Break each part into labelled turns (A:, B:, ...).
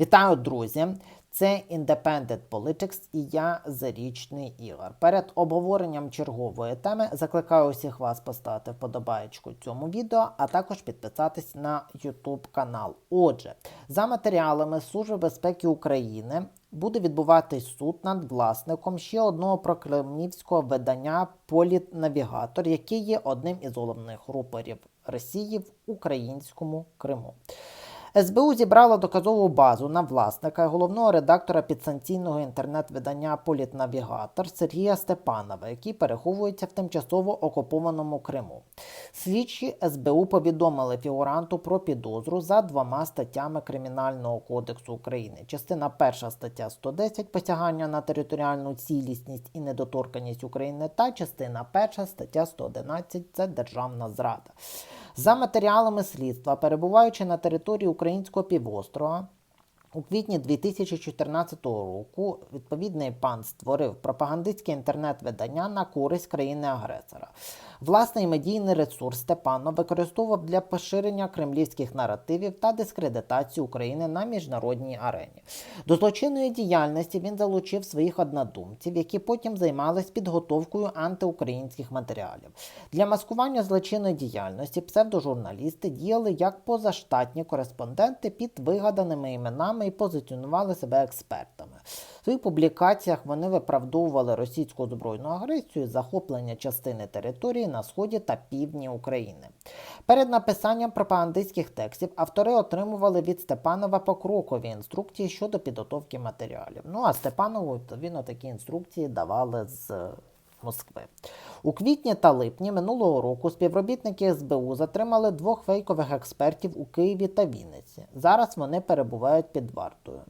A: Вітаю, друзі! Це Independent Politics і я Зарічний Ігор. Перед обговоренням чергової теми закликаю усіх вас поставити вподобаєчку цьому відео, а також підписатись на YouTube канал. Отже, за матеріалами Служби безпеки України буде відбуватись суд над власником ще одного прокремлівського видання Політнавігатор, який є одним із головних рупорів Росії в українському Криму. СБУ зібрала доказову базу на власника головного редактора підсанкційного інтернет-видання Політнавігатор Сергія Степанова, який переховується в тимчасово окупованому Криму. Слідчі СБУ повідомили фігуранту про підозру за двома статтями Кримінального кодексу України. Частина 1 стаття 110 посягання на територіальну цілісність і недоторканність України та частина 1 стаття 111 це державна зрада. За матеріалами слідства, перебуваючи на території українського півострова, у квітні 2014 року відповідний пан створив пропагандистське інтернет-видання на користь країни-агресора. Власний медійний ресурс Степанов використовував для поширення кремлівських наративів та дискредитації України на міжнародній арені. До злочинної діяльності він залучив своїх однодумців, які потім займалися підготовкою антиукраїнських матеріалів. Для маскування злочинної діяльності псевдожурналісти діяли як позаштатні кореспонденти під вигаданими іменами і позиціонували себе експертами. В своїх публікаціях вони виправдовували російську збройну агресію захоплення частини території на сході та півдні України. Перед написанням пропагандистських текстів автори отримували від Степанова покрокові інструкції щодо підготовки матеріалів. Ну а Степанову відповідно такі інструкції давали з Москви. У квітні та липні минулого року співробітники СБУ затримали двох фейкових експертів у Києві та Вінниці. Зараз вони перебувають під вартою.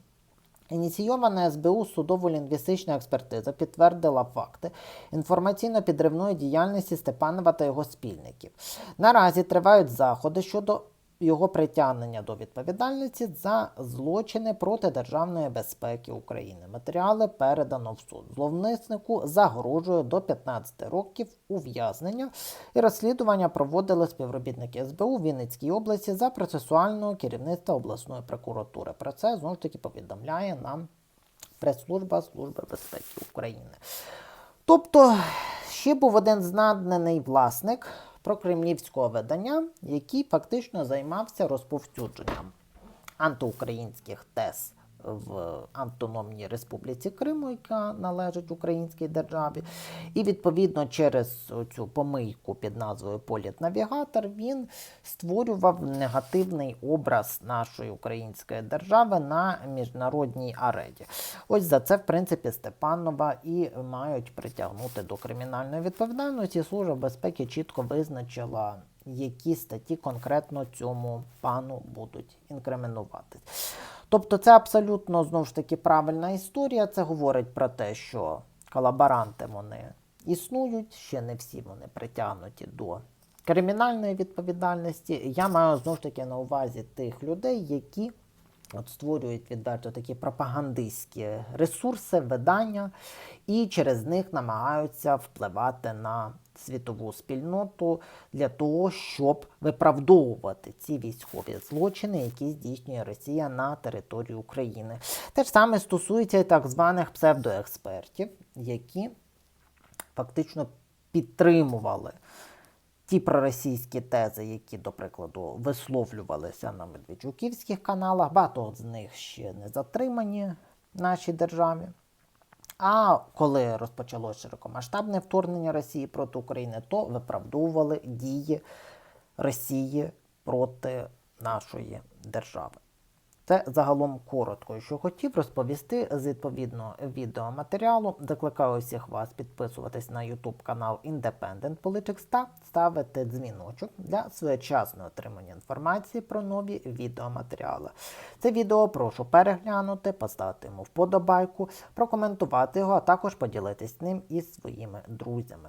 A: Ініційована СБУ судово-лінгвістична експертиза підтвердила факти інформаційно-підривної діяльності Степанова та його спільників. Наразі тривають заходи щодо його притягнення до відповідальності за злочини проти державної безпеки України. Матеріали передано в суд. Зловмиснику загрожує до 15 років ув'язнення, і розслідування проводили співробітники СБУ в Вінницькій області за процесуального керівництва обласної прокуратури. Про це знову ж таки повідомляє нам прес-служба Служби безпеки України. Тобто, ще був один знаднений власник прокремлівського видання, який фактично займався розповсюдженням антиукраїнських тез в Автономній Республіці Криму, яка належить українській державі. І відповідно через цю помийку під назвою Політнавігатор він створював негативний образ нашої української держави на міжнародній арені. Ось за це, в принципі, Степанова і мають притягнути до кримінальної відповідальності. Служба безпеки чітко визначила. Які статті конкретно цьому пану будуть інкримінуватись. Тобто це абсолютно знову ж таки правильна історія. Це говорить про те, що колаборанти вони існують, ще не всі вони притягнуті до кримінальної відповідальності. Я маю знову ж таки на увазі тих людей, які от створюють відверто такі пропагандистські ресурси, видання, і через них намагаються впливати на світову спільноту для того, щоб виправдовувати ці військові злочини, які здійснює Росія на території України. Те ж саме стосується і так званих псевдоекспертів, які фактично підтримували. Ті проросійські тези, які, до прикладу, висловлювалися на медведчуківських каналах, багато з них ще не затримані в нашій державі. А коли розпочалося широкомасштабне вторгнення Росії проти України, то виправдовували дії Росії проти нашої держави. Це загалом коротко, що хотів розповісти з відповідного відеоматеріалу. Закликаю усіх вас підписуватись на YouTube канал Independent Politics та ставити дзвіночок для своєчасного отримання інформації про нові відеоматеріали. Це відео прошу переглянути, поставити йому вподобайку, прокоментувати його, а також поділитись ним із своїми друзями.